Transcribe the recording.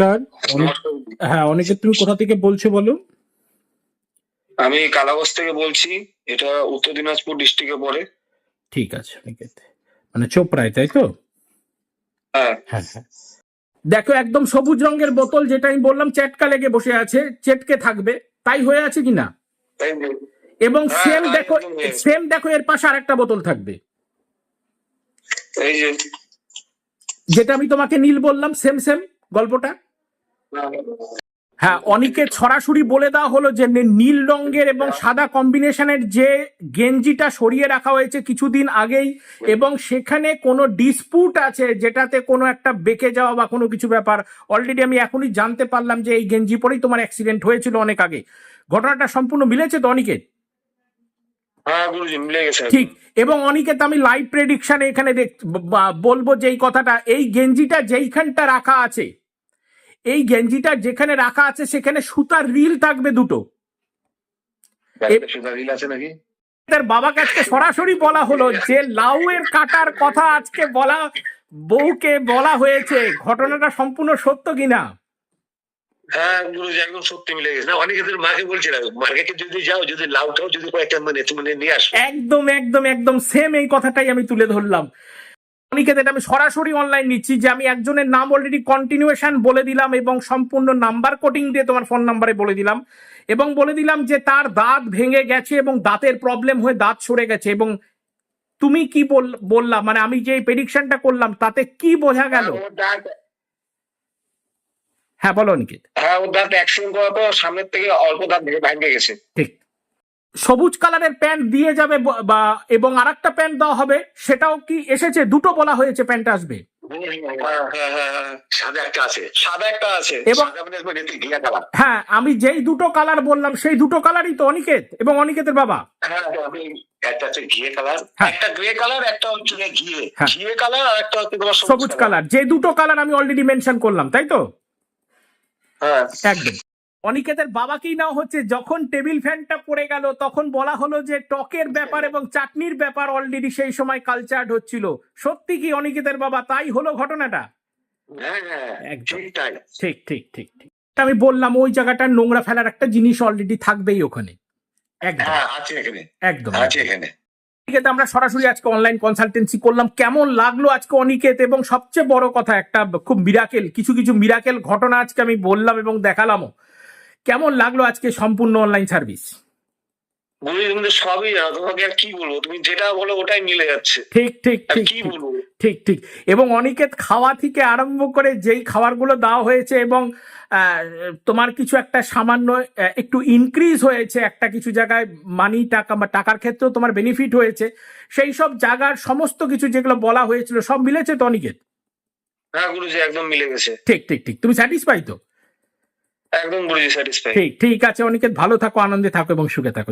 নমস্কার। হ্যাঁ অনেকে তুমি কোথা থেকে বলছো বলো? আমি কালাগঞ্জ থেকে বলছি এটা উত্তর দিনাজপুর ডিস্ট্রিক্টে পড়ে। ঠিক আছে অনিকেত মানে চোপড়ায় তাই তো? হ্যাঁ। হ্যাঁ হ্যাঁ। দেখো একদম সবুজ রঙের বোতল যেটা আমি বললাম চেটকা লেগে বসে আছে চেটকে থাকবে। তাই হয়ে আছে কি না? এবং সেম দেখো। সেম দেখো এর পাশে আরেকটা বোতল থাকবে। এই যেটা আমি তোমাকে নীল বললাম সেম সেম গল্পটা। হ্যাঁ অনিকেত সরাসরি বলে দেওয়া হলো যে নীল রঙের এবং সাদা কম্বিনেশনের যে গেঞ্জিটা সরিয়ে রাখা হয়েছে কিছুদিন আগেই এবং সেখানে কোনো ডিসপুট আছে যেটাতে কোনো একটা বেঁকে যাওয়া বা কোনো কিছু ব্যাপার। অলরেডি আমি এখনই জানতে পারলাম যে এই গেঞ্জি পরেই তোমার অ্যাক্সিডেন্ট হয়েছিল অনেক আগে। ঘটনাটা সম্পূর্ণ মিলেছে তো অনিকেত হ্যাঁ মিলে ঠিক এবং অনেকে তো আমি লাইভ প্রেডিকশন এখানে বলব যেই কথাটা এই গেঞ্জিটা যেইখানটা রাখা আছে এই গেঞ্জিটা যেখানে রাখা আছে সেখানে সুতার রিল থাকবে দুটো। তার বাবাকে আজকে সরাসরি বলা হলো যে লাউয়ের কাটার কথা আজকে বলা বউকে বলা হয়েছে। ঘটনাটা সম্পূর্ণ সত্য কিনা? হ্যাঁ গুরুজি একদম সত্যি মিলে গেছে। না মাকে বলছিলাম মার্কেটে যদি যাও যদি লাউটাও যদি কয়েকটা মানে তুমি নিয়ে আসো। একদম একদম একদম সেম এই কথাটাই আমি তুলে ধরলাম। অনিকেত আমি সরাসরি অনলাইন নিচ্ছি যে আমি একজনের নাম অলরেডি কন্টিনিউয়েশন বলে দিলাম এবং সম্পূর্ণ নাম্বার কোটিং দিয়ে তোমার ফোন নাম্বারে বলে দিলাম। এবং বলে দিলাম যে তার দাঁত ভেঙে গেছে এবং দাঁতের প্রবলেম হয়ে দাঁত সরে গেছে এবং তুমি কি বল- বললা? মানে আমি যে প্রেডিকশনটা করলাম তাতে কি বোঝা গেল? হ্যাঁ, দাঁত- হ্যাঁ বলো অনিকেত। হ্যাঁ ওর দাঁত পর সামনের থেকে অল্প দাঁত ভেঙে গেছে। ঠিক। সবুজ কালারের প্যান্ট দিয়ে যাবে বা এবং আরেকটা প্যান্ট দেওয়া হবে সেটাও কি এসেছে? দুটো বলা হয়েছে প্যান্ট আসবে। হ্যাঁ, একটা একটা আমি যেই দুটো কালার বললাম সেই দুটো কালারই তো অনিকেত এবং অনিকেতের বাবা। হ্যাঁ। একটা হচ্ছে ঘিয়ে কালার। একটা গ্রে কালার একটা হচ্ছে ঘিয়ে। ঘিয়ে কালার আর একটা হচ্ছে সবুজ কালার যে দুটো কালার আমি অলরেডি মেনশন করলাম তাই তো? হ্যাঁ। একদম। অনিকেতের বাবাকেই নাও হচ্ছে যখন টেবিল ফ্যানটা পড়ে গেল তখন বলা হলো যে টকের ব্যাপার এবং চাটনির ব্যাপার অলরেডি সেই সময় কালচার্ড হচ্ছিল। সত্যি কি অনিকেতের বাবা তাই হলো ঘটনাটা? হ্যাঁ হ্যাঁ। ঠিক ঠিক ঠিক ঠিক তা আমি বললাম ওই জায়গাটা নোংরা ফেলার একটা জিনিস অলরেডি থাকবেই ওখানে। একদম। হ্যাঁ একদম। অনিকেত আমরা সরাসরি আজকে অনলাইন কনসালটেন্সি করলাম। কেমন লাগল আজকে অনিকেত? এবং সবচেয়ে বড় কথা একটা খুব মিরাকেল কিছু কিছু মিরাকেল ঘটনা আজকে আমি বললাম এবং দেখালামও। কেমন লাগল আজকে সম্পূর্ণ অনলাইন সার্ভিস গুরু তুমি তো সবই জানো তোমাকে আর কি বলব? তুমি যেটা বলো ওটাই মিলে যাচ্ছে। ঠিক ঠিক ঠিক কি বলব? ঠিক ঠিক। এবং অনিকেত খাওয়া থেকে আরম্ভ করে যেই খাবারগুলো দেওয়া হয়েছে এবং তোমার কিছু একটা সামান্য একটু ইনক্রিজ হয়েছে একটা কিছু জায়গায় মানি টাকা বা টাকার ক্ষেত্রেও তোমার বেনিফিট হয়েছে সেই সব জায়গার সমস্ত কিছু যেগুলো বলা হয়েছিল সব মিলেছে তো অনিকেত? হ্যাঁ গুরুজি একদম মিলে গেছে। ঠিক ঠিক ঠিক। তুমি স্যাটিসফাই তো? একদম ঠিক ঠিক আছে অনিকেত ভালো থাকো আনন্দে থাকো এবং সুখে থাকো।